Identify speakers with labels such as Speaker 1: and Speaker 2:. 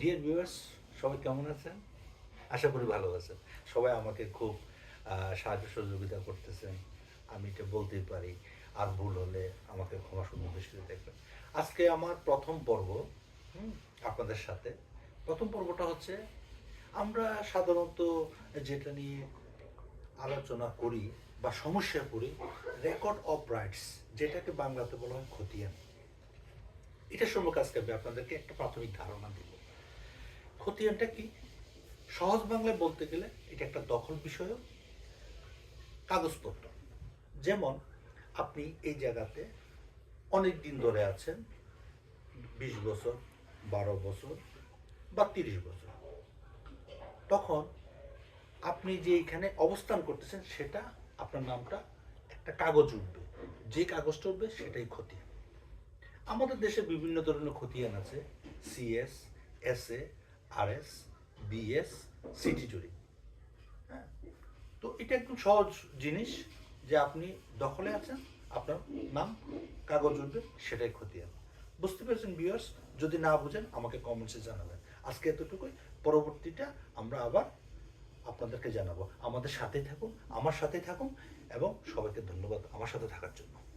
Speaker 1: Dear viewers সবাই কেমন আছেন? আশা করি ভালো আছেন। সবাই আমাকে খুব সাহায্য সহযোগিতা করতেছেন। আমি এটা বলতেই পারি। আর ভুল হলে আমাকে ক্ষমা সুন্দর দেখবেন। আজকে আমার প্রথম পর্ব আপনাদের সাথে। প্রথম পর্বটা হচ্ছে, আমরা সাধারণত যেটা নিয়ে আলোচনা করি বা সমস্যা করি, রেকর্ড অফ রাইটস, যেটাকে বাংলাতে বলা হয় খতিয়ান। এটা সম্পর্কে আজকে আমি আপনাদেরকে একটা প্রাথমিক ধারণা দিব। খতিয়ানটা কি? সহজ বাংলায় বলতে গেলে এটা একটা দখল বিষয়ক কাগজপত্র। যেমন আপনি এই জায়গাতে অনেক দিন ধরে আছেন, বিশ বছর, বারো বছর বা তিরিশ বছর। তখন আপনি যে এখানে অবস্থান করতেছেন, সেটা আপনার নামটা একটা কাগজ উঠবে। যে কাগজটা উঠবে, সেটাই ক্ষতি। আমাদের দেশে বিভিন্ন ধরনের খতিয়ান আছে CS S A R S BS city জুড়ি হ্যাঁ? তো এটা একদম সহজ জিনিস যে আপনি দখলে আছেন, আপনার নাম, কাগজ উঠবে, সেটাই খতিয়ান বুঝতে পেরেছেন বিয়ার্স যদি না বুঝেন, আমাকে কমেন্টসে জানাবেন। আজকে এতটুকুই। পরবর্তীটা আমরা আবার আপনাদেরকে জানাব। আমাদের সাথেই থাকুন, আমার সাথেই থাকুন, এবং সবাইকে ধন্যবাদ আমার সাথে থাকার জন্য।